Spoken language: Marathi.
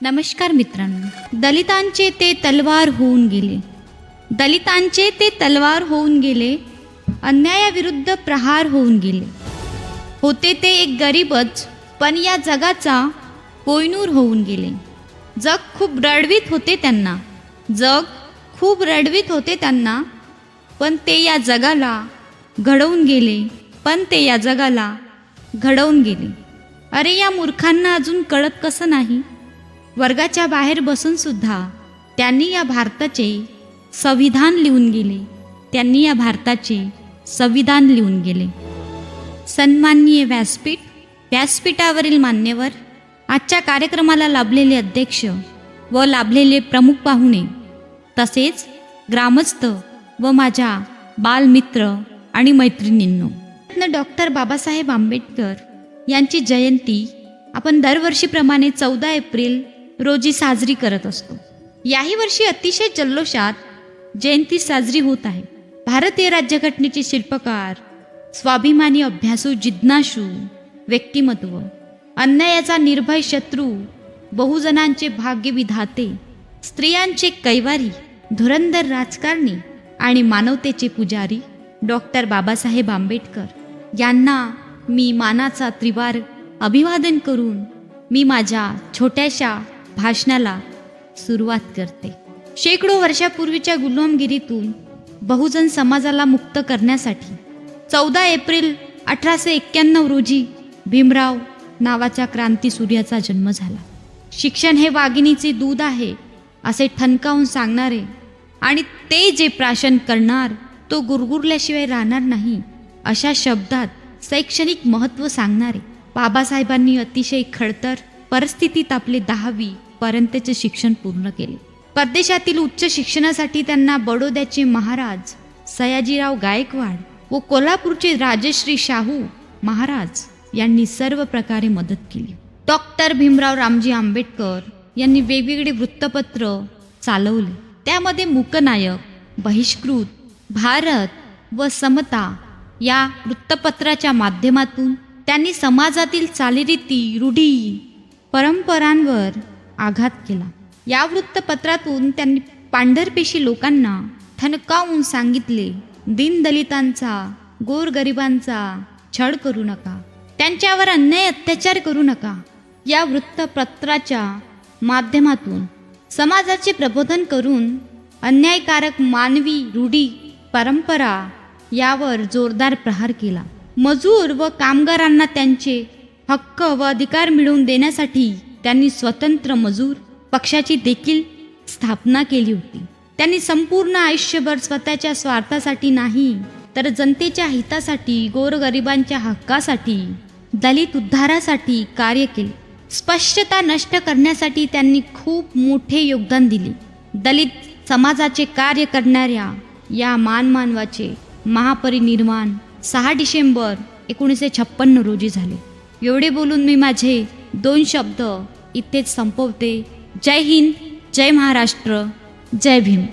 नमस्कार मित्रांनो. दलितांचे ते तलवार होऊन गेले. दलितांचे ते तलवार होऊन गेले. अन्यायाविरुद्ध प्रहार होऊन गेले. होते ते एक गरीबच पण या जगाचा कोयनूर होऊन गेले. जग खूप रडवीत होते त्यांना. जग खूप रडवीत होते त्यांना. पण ते या जगाला घडवून गेले. पण ते या जगाला घडवून गेले. अरे या मूर्खांना अजून कळत कसं नाही? वर्गाच्या बाहेर बसून सुद्धा त्यांनी या भारताचे संविधान लिहून गेले. त्यांनी या भारताचे संविधान लिहून गेले. सन्माननीय व्यासपीठ व्यासपीठावरील मान्यवर आजच्या कार्यक्रमाला लाभलेले अध्यक्ष व लाभलेले प्रमुख पाहुणे तसेच ग्रामस्थ व माझ्या बालमित्र आणि मैत्रिणींनो. डॉक्टर बाबासाहेब आंबेडकर यांची जयंती आपण दरवर्षीप्रमाणे चौदा एप्रिल रोजी साजरी करत असतो. याही वर्षी अतिशय जल्लोषात जयंती साजरी होत आहे. भारतीय राज्यघटनेचे शिल्पकार स्वाभिमानी अभ्यासू जिज्ञासू व्यक्तिमत्व अन्यायाचा निर्भय शत्रू बहुजनांचे भाग्य विधाते स्त्रियांचे कैवारी धुरंधर राजकारणी आणि मानवतेचे पुजारी डॉक्टर बाबासाहेब आंबेडकर यांना मी मानाचा त्रिवार अभिवादन करून मी माझ्या छोट्याशा भाषणाला सुरुवात करते. शेकडो वर्षापूर्वीच्या गुलामगिरीतून बहुजन समाजाला मुक्त करण्यासाठी चौदा एप्रिल अठराशे एक्क्याण्णव रोजी भीमराव नावाच्या क्रांतीसूर्याचा जन्म झाला. शिक्षण हे वाघिणीचे दूध आहे असे ठणकावून सांगणारे आणि ते जे प्राशन करणार तो गुरगुरल्याशिवाय राहणार नाही अशा शब्दात शैक्षणिक महत्त्व सांगणारे बाबासाहेबांनी अतिशय खडतर परिस्थितीत आपले दहावी पर्यंतचे शिक्षण पूर्ण केले. परदेशातील उच्च शिक्षणासाठी त्यांना बडोद्याचे महाराज सयाजीराव गायकवाड व कोल्हापूरचे राजश्री शाहू महाराज यांनी सर्व प्रकारे मदत केली. डॉक्टर भीमराव रामजी आंबेडकर यांनी वेगवेगळे वृत्तपत्र चालवले. त्यामध्ये मूकनायक बहिष्कृत भारत व समता या वृत्तपत्राच्या माध्यमातून त्यांनी समाजातील चालीरीती रूढी परंपरांवर आघात केला. या वृत्तपत्रातून त्यांनी पांढरपेशी लोकांना थणकावून सांगितले दीनदलितांचा गोरगरिबांचा छळ करू नका. त्यांच्यावर अन्याय अत्याचार करू नका. या वृत्तपत्राच्या माध्यमातून समाजाचे प्रबोधन करून अन्यायकारक मानवी रूढी परंपरा यावर जोरदार प्रहार केला. मजूर व कामगारांना त्यांचे हक्क व अधिकार मिळवून देण्यासाठी त्यांनी स्वतंत्र मजूर पक्षाची देखील स्थापना केली होती. त्यांनी संपूर्ण आयुष्यभर स्वतःच्या स्वार्थासाठी नाही तर जनतेच्या हितासाठी गोरगरिबांच्या हक्कासाठी दलित उद्धारासाठी कार्य केले. स्पष्टता नष्ट करण्यासाठी त्यांनी खूप मोठे योगदान दिले. दलित समाजाचे कार्य करणाऱ्या या मानमानवाचे महापरिनिर्वाण सहा डिसेंबर एकोणीसशे छप्पन्न रोजी झाले. एवढे बोलून मी माझे दोन शब्द इथेच संपवते. जय हिंद जय महाराष्ट्र जय भीम.